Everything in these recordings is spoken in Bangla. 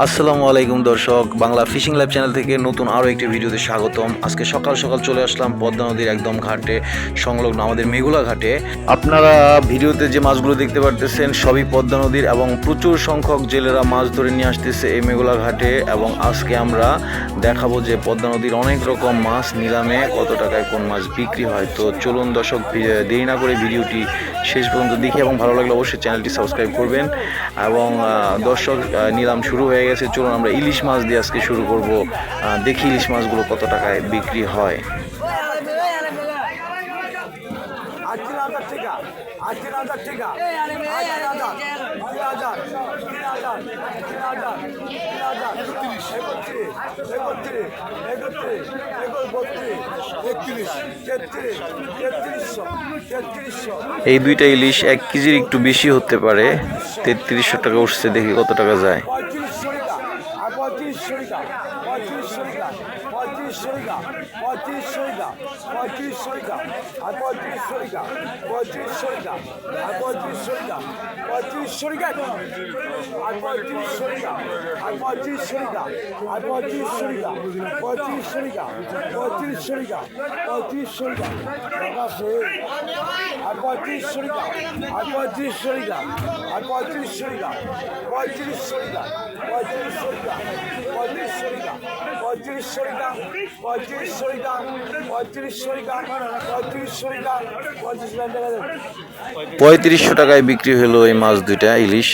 আসসালামু আলাইকুম দর্শক, বাংলা ফিশিং লাইভ চ্যানেল থেকে নতুন আরও একটি ভিডিওতে স্বাগতম। আজকে সকাল সকাল চলে আসলাম পদ্মা নদীর একদম ঘাটে, সংলগ্ন আমাদের মেঘুলা ঘাটে। আপনারা ভিডিওতে যে মাছগুলো দেখতে পারতেছেন, সবই পদ্মা নদীর এবং প্রচুর সংখ্যক জেলেরা মাছ ধরে নিয়ে আসতেছে এই মেঘুলা ঘাটে এবং আজকে আমরা দেখাবো যে পদ্মা নদীর অনেক রকম মাছ নিলামে কত টাকায় কোন মাছ বিক্রি হয়। তো চলুন দর্শক দেরি না করে ভিডিওটি শেষ পর্যন্ত দেখি এবং ভালো লাগলে অবশ্যই চ্যানেলটি সাবস্ক্রাইব করবেন। এবং দর্শক নিলাম শুরু হয়ে হয়ে গেছে। চলুন আমরা ইলিশ মাছ দিয়ে আজকে শুরু করব। দেখি ইলিশ মাছগুলো কত টাকায় বিক্রি হয়। এই দুইটা ইলিশ এক কেজির একটু বেশি হতে পারে। তেত্রিশশো টাকা উঠছে, দেখি কত টাকা যায়। শরিকা পঁয়ত্রিশ শরিকা পঁয়ত্রিশ শরিকা পঁয়ত্রিশ শরিকা পঁয়ত্রিশ শরিকা আর পঁয়ত্রিশ শরিকা। পঁয়ত্রিশশো টাকা আর পঁয়ত্রিশশো টাকা পঁয়ত্রিশশো টাকা আর পঁয়ত্রিশশো টাকা আর পঁয়ত্রিশশো টাকা আর পঁয়ত্রিশশো টাকা পঁয়ত্রিশশো টাকা পঁয়ত্রিশশো টাকা পঁয়ত্রিশশো টাকা টাকা শেষ আর পঁয়ত্রিশশো টাকা আর পঁয়ত্রিশশো টাকা আর পঁয়ত্রিশশো টাকা পঁয়ত্রিশশো টাকা পঁয়ত্রিশশো টাকা পঁয়ত্রিশশো টাকা পঁয়ত্রিশশো টাকা পঁয়ত্রিশশো টাকা পঁয়ত্রিশশো টাকা পঁয়ত্রিশ টাকা দেবেন পঁয়ত্রিশশো টাকায় বিক্রি হলো এই মাছ দুইটা, ইলিশ।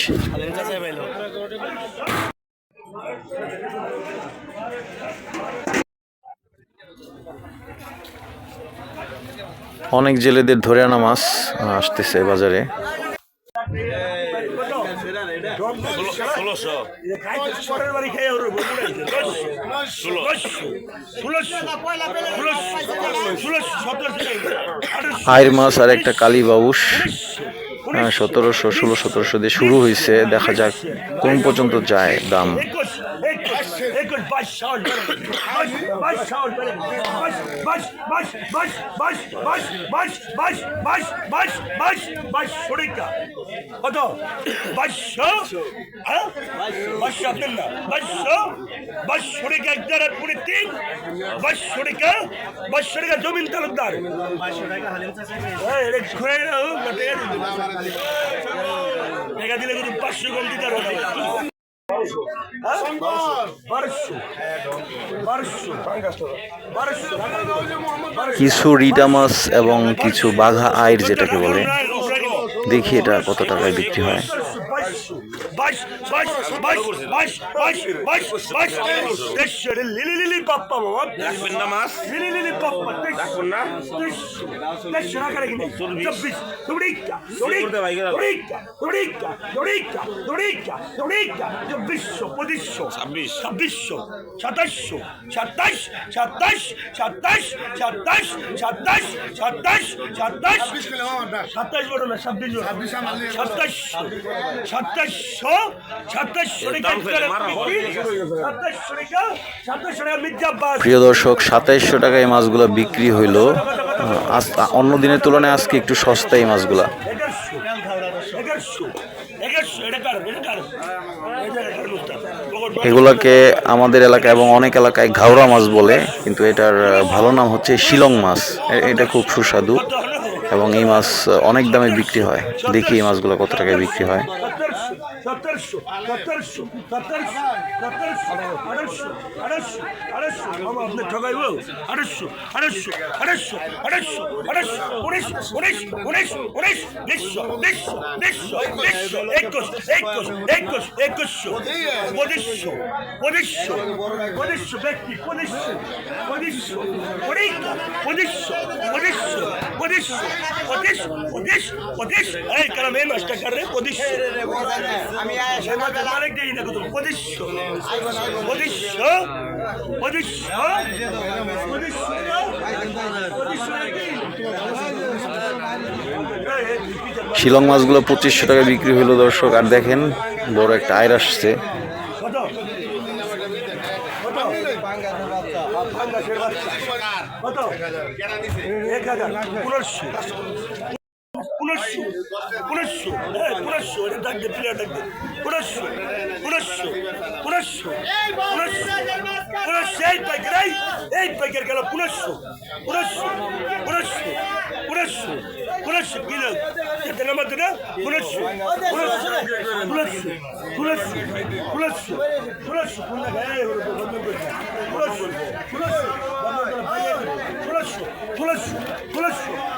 অনেক জেলেদের ধরে আনা মাছ আসতেছে বাজারে। আয়ের মাছ আর একটা কালী বাউস সতেরোশো, ষোলো, সতেরোশো দিয়ে শুরু হয়েছে দেখা যাক কোন পর্যন্ত যায় দাম। বাইশ বাইশ বাইশ বাইশ বাইশ বাইশ বাইশ বাইশ বাইশ বাইশ বাইশ শরিকা কত বাইশশো হ্যাঁ বাইশশো না বাইশশো বাইশ শরিকা এক পুরি তিন বাইশ শরিকা বাইশ শরিকা জমিন তালুকদার হ্যাঁ ঘুরে দিলে কিন্তু পাঁচশো কম দিতে কিছু রিটা মাছ এবং কিছু বাঘা আয়ের যেটাকে বলে, দেখি এটা কত টাকায় বিক্রি হয়। বাইশ বাইশ বাইশ বাইশ বাইশ বাইশ বাইশ দেড়শো লিলি লিলি পাপ্পা বাবা। রাখবেন না মাছ। লিলি লিলি পাপ্পা রাখবেন না। টাকা রেখে নেই চব্বিশ। দৌড়িকা গেলাম। দৌড়িকা দৌড়িকা দৌড়িকা দৌড়িকা দৌড়িকা চব্বিশশো পঁচিশশো ছাব্বিশ। ছাব্বিশশো সাতাশশো সাতাশ সাতাশ সাতাশ সাতাশ সাতাশ সাতাশ সাতাশ। সাতাশ বড় না ছাব্বিশ বড় সাতাশশো প্রিয় দর্শক সাতাইশশো টাকায় এই মাছগুলো বিক্রি হইল। অন্য দিনের তুলনায় আজকে একটু সস্তা এই মাছগুলা। এগুলাকে আমাদের এলাকা এবং অনেক এলাকায় ঘাওড়া মাছ বলে কিন্তু এটার ভালো নাম হচ্ছে শিলং মাছ। এটা খুব সুস্বাদু এবং এই মাছ অনেক দামে বিক্রি হয়। দেখি এই মাছগুলো কত টাকায় বিক্রি হয়। সতেরোশো সতেরোশো সতেরোশো সতেরোশো, আড়াইশো আড়াইশো আড়াইশো। বাবা, আপনি ঠকাইব আড়াইশো আড়াইশো আড়াইশো আড়াইশো আড়াইশো, উনিশ উনিশ উনিশ উনিশ বিশশো বিশশো বিশশো বিশশো একুশ একুশ একুশ, একুশশো, পঁচিশশো পঁচিশশো পঁচিশশো ব্যক্তি, পঁচিশশো পঁচিশশো পরীক্ষা পঁচিশশো পঁচিশশো পঁচিশশো, পঁচিশ পঁচিশ পঁচিশ। এই কারণ এই মাসটা কারণে পঁচিশশো। আমি পঁচিশশো। পঁচিশশো? পঁচিশশো? শিলং মাছগুলো পঁচিশশো টাকা বিক্রি হলো দর্শক আর দেখেন বড় একটা আয়ের আসছে। কত? এক হাজার। পনেরোশো উনিশশো উনিশশো হ্যাঁ উনিশশো এটা ডাক দে প্লেয়ার ডাক দে উনিশশো উনিশশো উনিশশো উনিশশো উনিশশো এই পাইকার এই এই পাইকার গেল উনিশশো উনিশশো উনিশশো উনিশশো উনিশশো কি না এটা নাম্বার না উনিশশো উনিশশো উনিশশো উনিশশো উনিশশো উনিশশো কোন জায়গায় বন্ধ করে উনিশশো উনিশশো বন্ধ করে ভাইয়া উনিশশো উনিশশো উনিশশো লড়িকা লড়িকা লড়িকা ষোলোশো ষোলোশো না তলে মতো সতেরোশো সতেরোশো আড়াইশো আড়াইশো আড়াইশো আড়াইশো আড়াইশো আড়াইশো আড়াইশো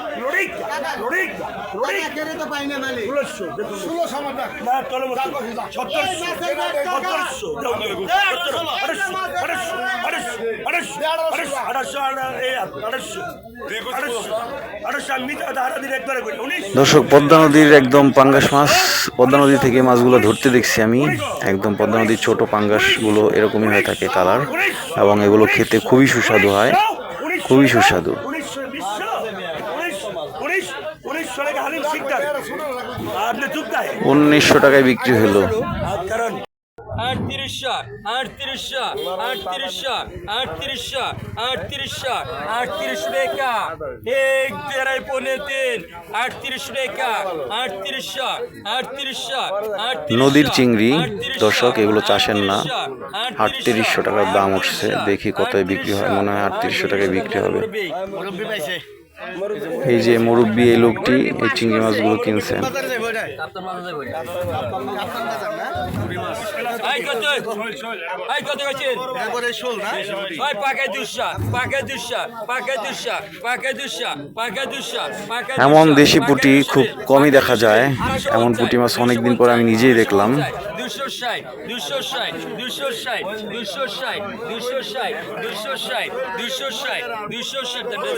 আড়াইশো আড়াইশো দর্শক পদ্মা নদীর একদম পাঙ্গাস মাছ পদ্মা নদী থেকে মাছগুলো ধরতে দেখছি আমি। একদম পদ্মা নদীর ছোট পাঙ্গাসগুলো এরকমই হয়ে থাকে কালার এবং এগুলো খেতে খুবই সুস্বাদু হয়। খুবই সুস্বাদু। উনিশশো টাকায় বিক্রি হলো আটত্রিশশো আটত্রিশশো আটত্রিশশো আটত্রিশশো আটত্রিশশো আটত্রিশ এক দেড়াই পনেরো তিন আটত্রিশ আটত্রিশশো নদীর চিংড়ি দর্শক এগুলো চাষের না আটত্রিশশো টাকার দাম উঠছে দেখি কত বিক্রি হয় মনে হয় আটত্রিশশো টাকায় বিক্রি হবে এই যে মুরব্বী, এই লোকটি, এই চিংড়ি মাছগুলো কিনছে। এমন দেশি পুটি খুব কমই দেখা যায়। এমন পুটি মাছ অনেকদিন পর আমি নিজেই দেখলাম। দুশো ষাট দুশো ষাট দুশো ষাট দুশো ষাট দুশো ষাট দুশো ষাট দুশো ষাট দুশো ষাট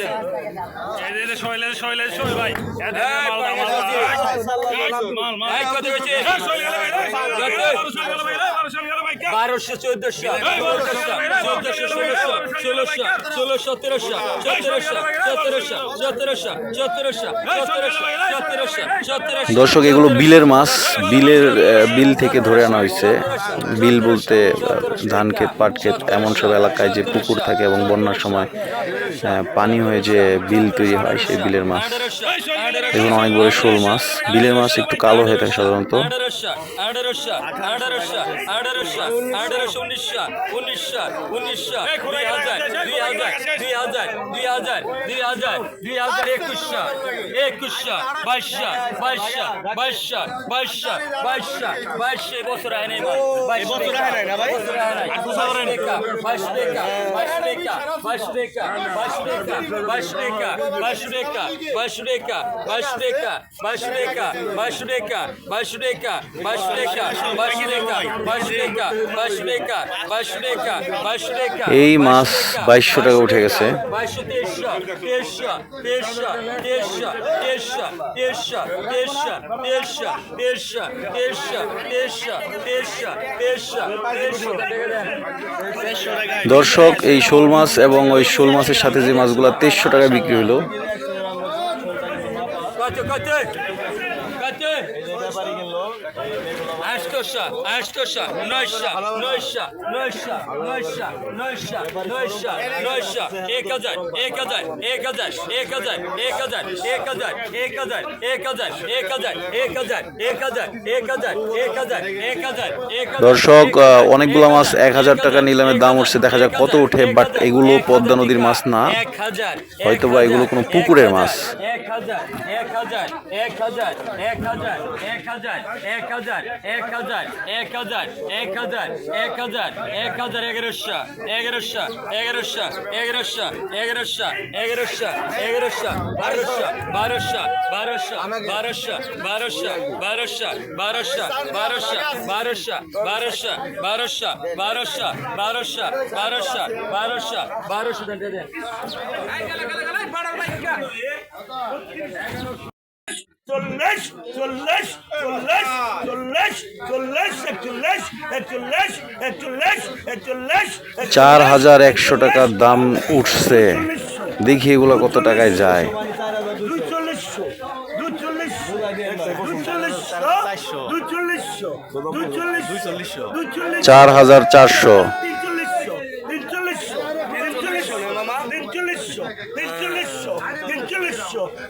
বারোশো চোদ্দশো দর্শক এগুলো বিলের মাছ বিলের বিল থেকে ধরে আনা হয়েছে। বিল বলতে ধান ক্ষেত পাট ক্ষেত এমন সব এলাকায় যে পুকুর থাকে এবং বন্যার সময় পানি হয়ে যে বিল তৈরি হয় সেই বিলের মাছ। এগুলো অনেক বড় শোল মাছ। বিলের মাছ একটু কালো হয়ে থাকে সাধারণত। উনিশশো উনিশশো উনিশশো হাজার দুই হাজার দুই হাজার দুই হাজার দুই হাজার দুই হাজার একুশশো একুশশো বাইশশো বাইশশো বাইশশো বাইশশো বাইশশো বাইশশো বছর হয় নাই বাইশ বছর হয় নাই না ভাই বছর হয় নাই বাইশ টাকা বাইশ টাকা বাইশ টাকা বাইশ টাকা বাইশ টাকা বাইশ টাকা বাইশ টাকা বাইশ টাকা বাইশ টাকা বাইশ টাকা বাইশ টাকা বাইশ টাকা বাইশ টাকা বাইশ টাকা বাইশ টাকা বাইশ টাকা বাইশ টাকা এই মাছ বাইশশো টাকা উঠে গেছে দর্শক এই শোল মাছ এবং ওই শোল মাছের সাথে যে মাছগুলো তেইশশো টাকা বিক্রি হলো দর্শক অনেকগুলো মাছ এক হাজার টাকা নিলামের দাম উঠছে দেখা যাক কত উঠে বাট এগুলো পদ্মা নদীর মাছ না হয়তো বা এগুলো কোনো পুকুরের মাছ। এক হাজার এক হাজার এক হাজার এক হাজার এক হাজার এক হাজার এক হাজার এক হাজার এক হাজার এক হাজার এক হাজার এগারোশো এগারোশো এগারোশো এগারোশো এগারোশো এগারোশো এগারোশো বারোশো বারোশো বারোশো বারোশো বারোশো বারোশো বারোশো বারোশো বারোশো বারোশো বারোশো বারোশো বারোশো বারোশো বারোশো বারোশো দেন দেন চল্লিশ চল্লিশ চল্লিশ চল্লিশ চল্লিশ একচল্লিশ একচল্লিশ একচল্লিশ একচল্লিশ চার হাজার একশো টাকার দাম উঠছে। দেখি এগুলো কত টাকায় যায়। দুই চল্লিশশো দুই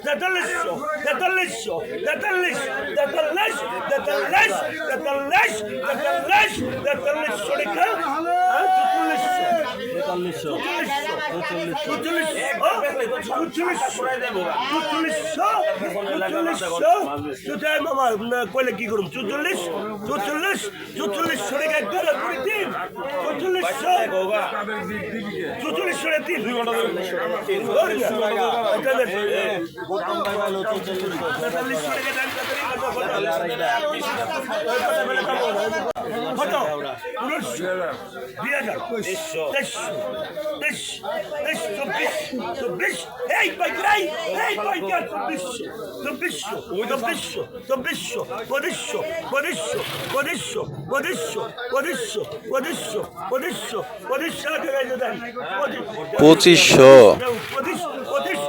detalhesho, detalhesho, detalhesh, detalhesh, detalhesh, detalhesh, detalhesh, detalhesh, detalhesh, detalhesh, কইলে কি করুম চুচল্লিশ চুচল্লিশ চুচল্লিশ কত উনিশশো দুই হাজার তেইশশো তেইশ চব্বিশ চব্বিশ এই পাইকাই এই পাইকার চব্বিশশো চব্বিশশো চব্বিশশো চব্বিশশো পঁচিশশো। পঁচিশশো। পঁচিশশো। পঁচিশশো পঁচিশশো পঁচিশশো পঁচিশশো পঁচিশশো পঁচিশশো পঁচিশ পঁচিশ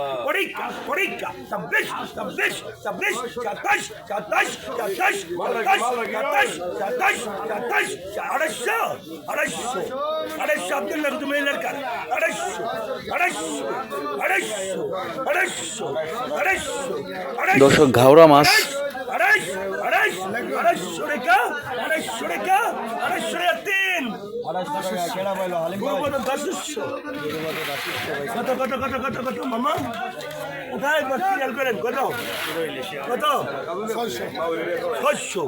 পরীক্ষা পরীক্ষা ছাব্বিশ ছাব্বিশ ছাব্বিশ সাতাশ সাতাশ সাতাশ সাতাশ সাতাশ সাতাশ আড়াইশো আড়াইশো আড়াইশো আব্দুল্লাহ তুমি এলাকার আড়াইশো আড়াইশো আড়াইশো আড়াইশো আড়াইশো আড়াইশো দর্শক ঘাওড়া মাছ আড়াইশ আড়াইশ আড়াইশো রেখা আড়াইশো রেখা কত কত কত কত কত কত মামা? কোথায়? সিরিয়াল করেন কত? কত? ছয়শো। ছয়শো।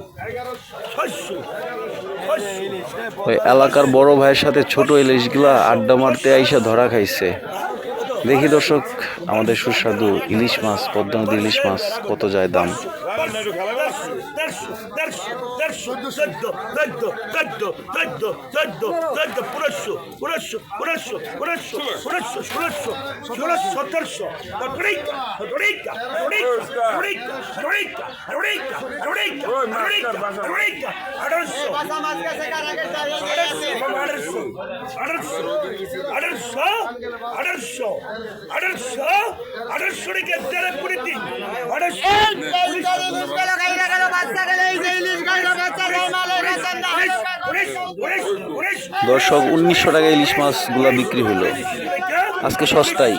ছয়শো ওই এলাকার বড় ভাইয়ের সাথে ছোট ইলিশগুলা আড্ডা মারতে আইসা ধরা খাইছে। দেখি দর্শক আমাদের সুস্বাদু ইলিশ মাছ পদ্মা ইলিশ মাছ কত যায় দাম? দেড়শো দেড়শো দেড়শো চোদ্দ চোদ্দ চোদ্দ চোদ্দ চোদ্দ চোদ্দ পুরস্য পুরস্য পুরস্য পুরস্য পুরস্য ষোলশো ষোলশো সতেরোশো তরিকা তরিকা তরিকা তরিকা তরিকা তরিকা তরিকা তরিকা তরিকা আঠারোশো আঠারোশো আঠারোশো আঠারোশো আঠারোশো আঠারোশো আঠারোশো রেখে তেরো কুড়ি তিন আঠারোশো দর্শক উনিশশো টাকা ইলিশ মাছগুলো বিক্রি হলো। আজকে সস্তায়।